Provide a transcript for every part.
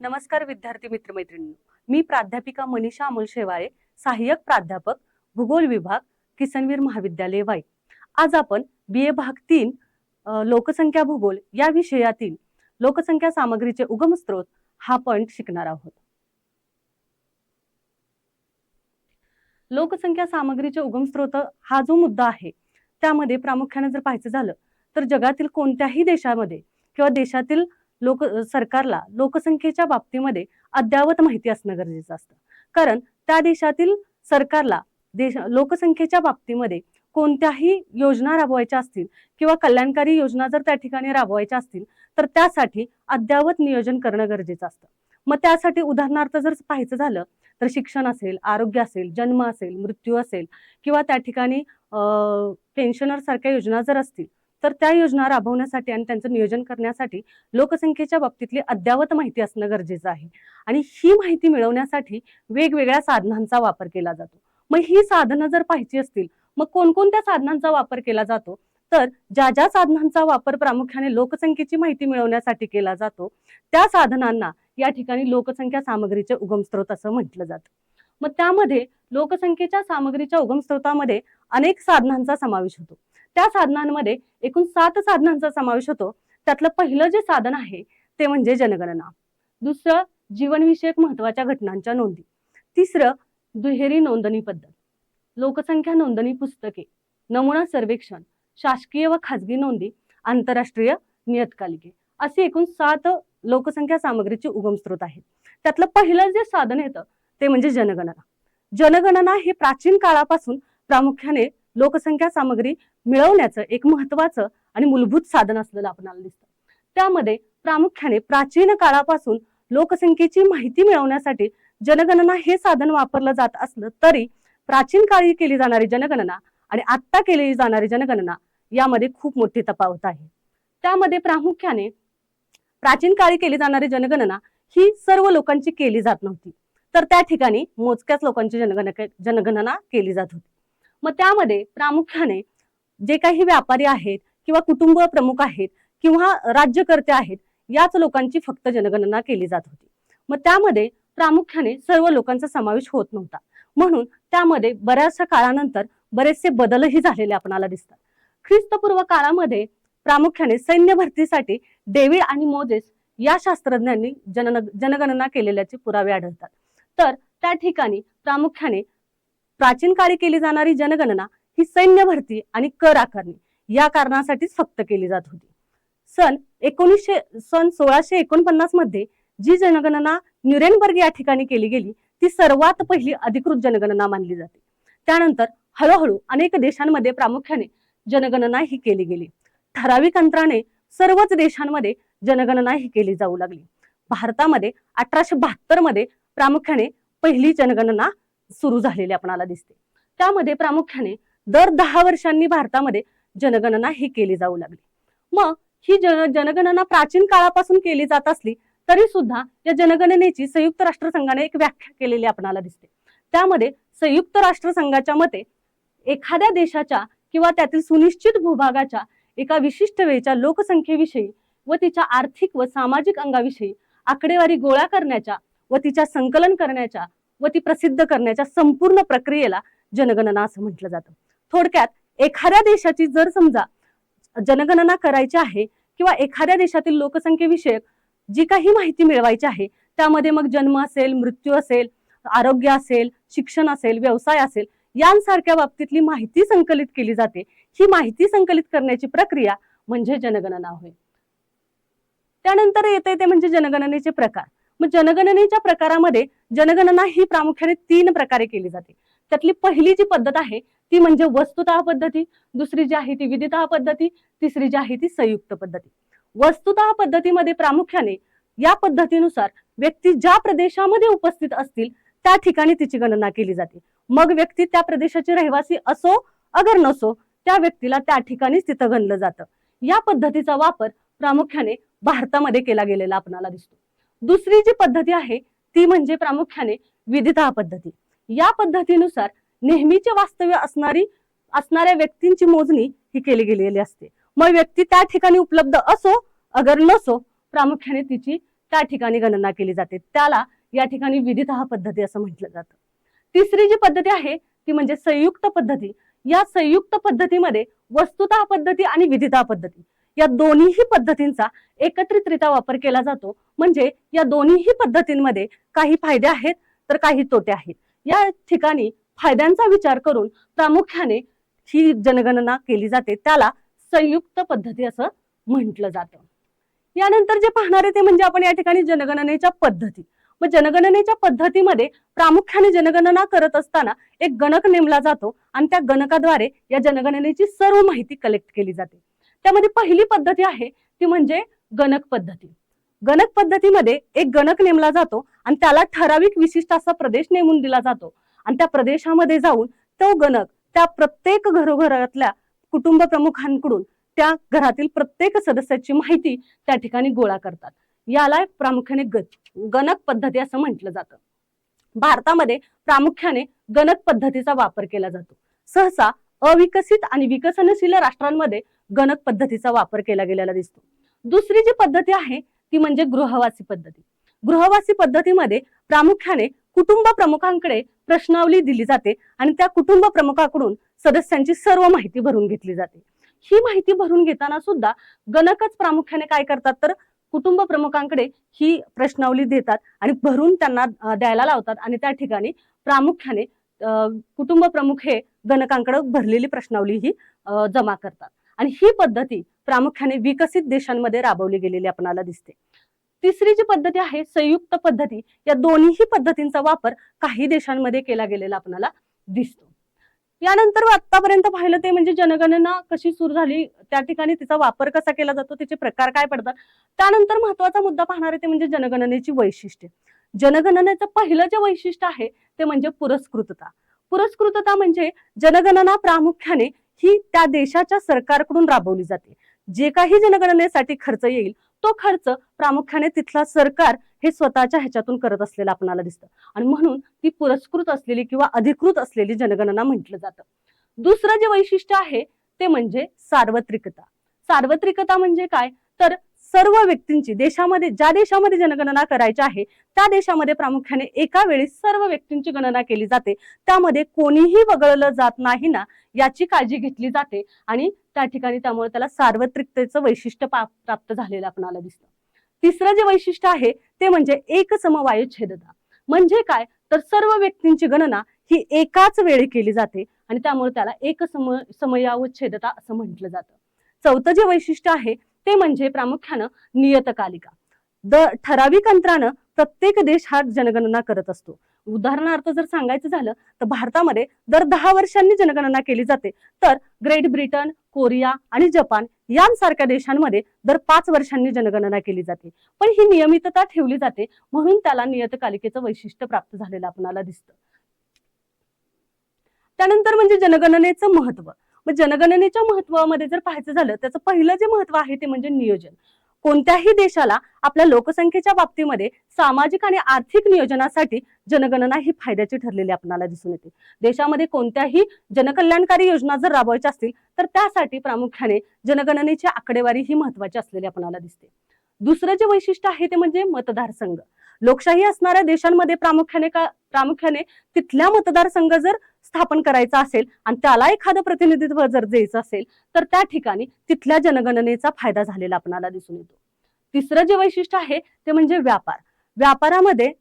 नमस्कार विद्यार्थी मित्रमैत्रिणी मी प्राध्यापिका मनीषा अमोल शेवाळे सहाय्यक प्राध्यापक भूगोल विभाग किसनवीर महाविद्यालय वाई. आज आपण बी ए भाग तीन लोकसंख्या भूगोल या विषयातील लोकसंख्या सामग्रीचे उगम स्रोत हा पॉइंट शिकणार आहोत. लोकसंख्या सामग्रीचे उगम स्रोत हा जो मुद्दा आहे त्यामध्ये प्रामुख्याने जर पाहायचं झालं तर जगातील कोणत्याही देशामध्ये किंवा देशातील लोक सरकारला लोकसंख्येच्या बाबतीमध्ये अद्ययावत माहिती असणं गरजेचं असतं. कारण त्या देशातील सरकारला देश लोकसंख्येच्या बाबतीमध्ये कोणत्याही योजना राबवायच्या असतील किंवा कल्याणकारी योजना जर त्या ठिकाणी राबवायच्या असतील तर त्यासाठी अद्ययावत नियोजन करणं गरजेचं असतं. मग त्यासाठी उदाहरणार्थ जर पाहायचं झालं तर शिक्षण असेल आरोग्य असेल जन्म असेल मृत्यू असेल किंवा त्या ठिकाणी पेन्शनर सारख्या योजना जर असतील तर त्या योजना राबवण्यासाठी आणि त्यांचं नियोजन करण्यासाठी लोकसंख्येच्या बाबतीतली अद्ययावत माहिती असणं गरजेचं आहे. आणि ही माहिती मिळवण्यासाठी वेगवेगळ्या साधनांचा वापर केला जातो. मग ही साधनं जर पाहिजे असतील मग कोणकोणत्या साधनांचा वापर केला जातो? तर ज्या ज्या साधनांचा वापर प्रामुख्याने लोकसंख्येची माहिती मिळवण्यासाठी केला जातो त्या साधनांना या ठिकाणी लोकसंख्या सामग्रीचे उगमस्त्रोत असं म्हटलं जातं. मग त्यामध्ये लोकसंख्येच्या सामग्रीच्या उगमस्त्रोतामध्ये अनेक साधनांचा समावेश होतो. त्या साधनांमध्ये एकूण सात साधनांचा समावेश होतो. त्यातलं पहिलं जे साधन आहे ते म्हणजे जनगणना. दुसरं जीवनविषयक महत्त्वाच्या घटनांच्या नोंदी. तिसरं दुहेरी नोंदणी पद्धत. लोकसंख्या नोंदणी पुस्तके नमुना सर्वेक्षण शासकीय व खाजगी नोंदी आंतरराष्ट्रीय नियतकालिके. असे एकूण सात लोकसंख्या सामग्रीचे उगम स्रोत आहेत. त्यातलं पहिलं जे साधन येतं ते म्हणजे जनगणना. जनगणना हे प्राचीन काळापासून प्रामुख्याने लोकसंख्या सामग्री मिळवण्याचं एक महत्वाचं आणि मूलभूत साधन असलेलं आपणाला दिसतं. त्यामध्ये प्रामुख्याने प्राचीन काळापासून लोकसंख्येची माहिती मिळवण्यासाठी जनगणना हे साधन वापरलं जात असलं तरी प्राचीन काळी केली जाणारी जनगणना आणि आत्ता केली जाणारी जनगणना यामध्ये खूप मोठी तफावत आहे. त्यामध्ये प्रामुख्याने प्राचीन काळी केली जाणारी जनगणना ही सर्व लोकांची केली जात नव्हती. तर त्या ठिकाणी मोजक्याच लोकांची जनगणना जनगणना केली जात होती. मग त्यामध्ये प्रामुख्याने जे काही व्यापारी आहेत किंवा कुटुंब प्रमुख आहेत किंवा राज्यकर्ते आहेत याच लोकांची फक्त जनगणना केली जात होती. मग त्यामध्ये प्रामुख्याने सर्व लोकांचा समावेश होत नव्हता. म्हणून त्यामध्ये बऱ्याचशा काळानंतर बरेचसे बदलही झालेले आपणाला दिसतात. ख्रिस्तपूर्व काळामध्ये प्रामुख्याने सैन्य भरतीसाठी डेव्हिड आणि मोजेस या शास्त्रज्ञांनी जनन जनगणना केलेल्याचे पुरावे आढळतात. तर त्या ठिकाणी प्रामुख्याने प्राचीन काळी केली जाणारी जनगणना ही सैन्य भरती आणि कर आकारणी या कारणासाठीच फक्त केली जात होती. सन एकोणीसशे सन सोळाशे एकोणपन्नासमध्ये जी जनगणना न्युरेनबर्ग या ठिकाणी केली गेली ती सर्वात पहिली अधिकृत जनगणना मानली जाते. त्यानंतर हळूहळू अनेक देशांमध्ये प्रामुख्याने जनगणना ही केली गेली. ठराविक अंतराने सर्वच देशांमध्ये जनगणना ही केली जाऊ लागली. भारतामध्ये अठराशे बहात्तरमध्ये प्रामुख्याने पहिली जनगणना सुरू झालेली आपणाला दिसते. त्यामध्ये प्रामुख्याने दर दहा वर्षांनी भारतामध्ये जनगणना ही केली जाऊ लागली. मग ही जन जनगणना प्राचीन काळापासून केली जात असली तरी सुद्धा या जनगणनेची संयुक्त राष्ट्रसंघाने एक व्याख्या केलेली आपणाला दिसते. त्यामध्ये संयुक्त राष्ट्रसंघाच्या मते एखाद्या देशाच्या किंवा त्यातील सुनिश्चित भूभागाच्या एका विशिष्ट वेळच्या लोकसंख्येविषयी व तिच्या आर्थिक व सामाजिक अंगाविषयी आकडेवारी गोळा करण्याच्या व तिच्या संकलन करण्याच्या व ती प्रसिद्ध करण्याच्या संपूर्ण प्रक्रियेला जनगणना असं म्हटलं जातं. थोडक्यात एखाद्या देशाची जर समजा जनगणना करायची आहे किंवा एखाद्या देशातील लोकसंख्येविषयक जी काही माहिती मिळवायची आहे त्यामध्ये मग जन्म असेल मृत्यू असेल आरोग्य असेल शिक्षण असेल व्यवसाय असेल यांसारख्या बाबतीतली माहिती संकलित केली जाते. ही माहिती संकलित करण्याची प्रक्रिया म्हणजे जनगणना होय. त्यानंतर येते ते म्हणजे जनगणनेचे प्रकार. मग जनगणनेच्या प्रकारामध्ये जनगणना ही प्रामुख्याने तीन प्रकारे केली जाते. त्यातली पहिली जी पद्धत आहे ती म्हणजे वस्तुतः पद्धती दुसरी जी आहे ती विधिता पद्धती तिसरी जी आहे ती संयुक्त पद्धती. वस्तुतः पद्धतीमध्ये प्रामुख्याने या पद्धतीनुसार व्यक्ती ज्या प्रदेशामध्ये उपस्थित असतील त्या ठिकाणी तिची गणना केली जाते. मग व्यक्ती त्या प्रदेशाची रहिवासी असो अगर नसो त्या व्यक्तीला त्या ठिकाणीच तिथं गणलं जातं. या पद्धतीचा वापर प्रामुख्याने भारतामध्ये केला गेलेला आपणाला दिसतो. दुसरी जी पद्धती आहे ती म्हणजे प्रामुख्याने विधिता पद्धती. या पद्धतीनुसार नेहमीचे वास्तव्य असणारी असणाऱ्या व्यक्तींची मोजणी ही केली गेलेली असते. मग व्यक्ती त्या ठिकाणी उपलब्ध असो अगर नसो प्रामुख्याने तिची त्या ठिकाणी गणना केली जाते. त्याला या ठिकाणी विधितः पद्धती असं म्हटलं जातं. तिसरी जी पद्धती आहे ती म्हणजे संयुक्त पद्धती. या संयुक्त पद्धतीमध्ये वस्तुतः पद्धती आणि विधिता पद्धती. या दोन्हीही पद्धतींचा एकत्रितरित्या वापर केला जातो. म्हणजे या दोन्हीही पद्धतींमध्ये काही फायदे आहेत तर काही तोटे आहेत. या ठिकाणी फायद्यांचा विचार करून प्रामुख्याने ही जनगणना केली जाते. त्याला संयुक्त पद्धती असं म्हटलं जातं. यानंतर जे पाहणार आहे ते म्हणजे आपण या ठिकाणी जनगणनेच्या पद्धती. मग जनगणनेच्या पद्धतीमध्ये प्रामुख्याने जनगणना करत असताना एक गणक नेमला जातो आणि त्या गणकाद्वारे या जनगणनेची सर्व माहिती कलेक्ट केली जाते. त्यामध्ये पहिली पद्धती आहे ती म्हणजे गणक पद्धती. गणक पद्धतीमध्ये एक गणक नेमला जातो आणि त्याला ठराविक विशिष्ट असा प्रदेश नेमून दिला जातो. आणि त्या प्रदेशामध्ये जाऊन तो गणक त्या प्रत्येक घरोघरातल्या कुटुंब प्रमुखांकडून त्या घरातील प्रत्येक सदस्याची माहिती त्या ठिकाणी गोळा करतात. याला प्रामुख्याने ग- गणक पद्धती असं म्हटलं जातं. भारतामध्ये प्रामुख्याने गणक पद्धतीचा वापर केला जातो. सहसा अविकसित आणि विकसनशील राष्ट्रांमध्ये गणक पद्धतीचा वापर केला गेलेला दिसतो. दुसरी जी पद्धती आहे ती म्हणजे गृहवासी पद्धती. गृहवासी पद्धतीमध्ये प्रामुख्याने कुटुंब प्रमुखांकडे प्रश्नावली दिली जाते आणि त्या कुटुंब प्रमुखाकडून सदस्यांची सर्व माहिती भरून घेतली जाते. ही माहिती भरून घेताना सुद्धा गणकच प्रामुख्याने काय करतात तर कुटुंब प्रमुखांकडे ही प्रश्नावली देतात आणि भरून त्यांना द्यायला लावतात आणि त्या ठिकाणी प्रामुख्याने कुटुंब प्रमुख हे गणकांकडे भरलेली प्रश्नावली ही जमा करतात. आणि ही पद्धती प्रामुख्याने विकसित देशांमध्ये राबवली गेलेली आपणाला दिसते. तिसरी जी पद्धती आहे संयुक्त पद्धती या दोन्हीही पद्धतींचा वापर काही देशांमध्ये केला गेलेला आपणाला दिसतो. यानंतर आतापर्यंत पाहिलं ते म्हणजे जनगणना कशी सुरू झाली त्या ठिकाणी तिचा वापर कसा केला जातो त्याचे प्रकार काय पडतात त्यानंतर महत्त्वाचा मुद्दा पाहणार आहे ते म्हणजे जनगणनेची वैशिष्ट्ये. जनगणनेचं पहिलं जे वैशिष्ट्य आहे ते म्हणजे पुरस्कृतता. पुरस्कृतता म्हणजे जनगणना प्रामुख्याने ही त्या देशाच्या सरकारकडून राबवली जाते. जे काही जनगणनेसाठी खर्च येईल तो खर्च प्रामुख्याने तिथला सरकार हे स्वतःच्या ह्याच्यातून करत असलेलं आपणाला दिसतं. आणि म्हणून ती पुरस्कृत असलेली किंवा अधिकृत असलेली जनगणना म्हटलं जातं. दुसरं जे वैशिष्ट्य आहे ते म्हणजे सार्वत्रिकता. सार्वत्रिकता म्हणजे काय? तर सर्व व्यक्तींची देशामध्ये ज्या देशामध्ये जनगणना करायची आहे त्या देशामध्ये प्रामुख्याने एका वेळी सर्व व्यक्तींची गणना केली जाते. त्यामध्ये कोणीही वगळलं जात नाही ना याची काळजी घेतली जाते आणि त्या ठिकाणी त्यामुळे त्याला सार्वत्रिकतेचं वैशिष्ट्य पा- प्राप्त झालेलं आपणाला दिसतं. तिसरं जे वैशिष्ट्य आहे ते म्हणजे एक छेदता. म्हणजे काय? तर सर्व व्यक्तींची गणना ही एकाच वेळी केली जाते आणि त्यामुळे त्याला एक सम समयावच्छेदता असं म्हटलं जातं. चौथं जे वैशिष्ट्य आहे ते म्हणजे प्रामुख्यानं नियतकालिका. द ठराविक अंतरानं प्रत्येक देश हा जनगणना करत असतो. उदाहरणार्थ जर सांगायचं झालं तर भारतामध्ये दर दहा वर्षांनी जनगणना केली जाते. तर ग्रेट ब्रिटन कोरिया आणि जपान यांसारख्या देशांमध्ये दर पाच वर्षांनी जनगणना केली जाते. पण ही नियमितता ठेवली जाते म्हणून त्याला नियतकालिकेचं वैशिष्ट्य प्राप्त झालेलं आपणाला दिसतं. त्यानंतर म्हणजे जनगणनेचं महत्त्व मग जनगणनेच्या महत्वामध्ये जर पाहायचं झालं त्याचं पहिलं जे महत्त्व आहे ते म्हणजे नियोजन. कोणत्याही देशाला आपल्या लोकसंख्येच्या बाबतीमध्ये सामाजिक आणि आर्थिक नियोजनासाठी जनगणना ही फायद्याची ठरलेली आपल्याला दिसून येते. देशामध्ये कोणत्याही जनकल्याणकारी योजना जर राबवायच्या असतील तर त्यासाठी प्रामुख्याने जनगणनेची आकडेवारी ही महत्वाची असलेली आपल्याला दिसते. दुसरं जे वैशिष्ट्य आहे ते म्हणजे मतदारसंघ. लोकशाही असणाऱ्या देशांमध्ये प्रामुख्याने का प्रामुख्याने तिथल्या मतदारसंघ जर स्थापन करायचा असेल आणि त्याला एखादं प्रतिनिधित्व जर द्यायचं असेल तर त्या ठिकाणी तिथल्या जनगणनेचा फायदा झालेला आपणाला दिसून येतो. तिसरं जे वैशिष्ट्य आहे ते म्हणजे व्यापार. व्यापारामध्ये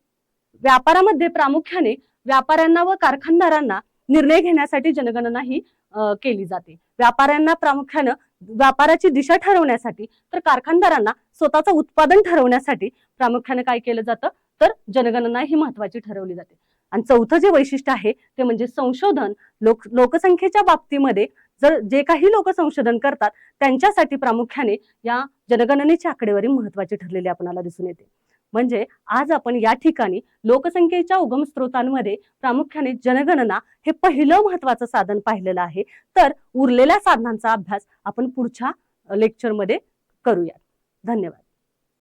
व्यापारामध्ये प्रामुख्याने व्यापाऱ्यांना व कारखानदारांना निर्णय घेण्यासाठी जनगणना ही अं, केली जाते. व्यापाऱ्यांना प्रामुख्यानं व्यापाराची दिशा ठरवण्यासाठी तर कारखानदारांना स्वतःचं उत्पादन ठरवण्यासाठी प्रामुख्याने काय केलं जातं? तर जनगणना ही महत्वाची ठरवली जाते. आणि चौथं जे वैशिष्ट्य आहे ते म्हणजे संशोधन. लोक लोकसंख्येच्या बाबतीमध्ये जर जे काही लोक संशोधन करतात त्यांच्यासाठी प्रामुख्याने या जनगणनेची आकडेवारी महत्वाची ठरलेली आपल्याला दिसून येते. म्हणजे आज आपण या ठिकाणी लोकसंख्येच्या उगम स्रोतांमध्ये प्रामुख्याने जनगणना हे पहिलं महत्वाचं साधन पाहिलेलं आहे. तर उरलेल्या साधनांचा अभ्यास आपण पुढच्या लेक्चरमध्ये करूया धन्यवाद.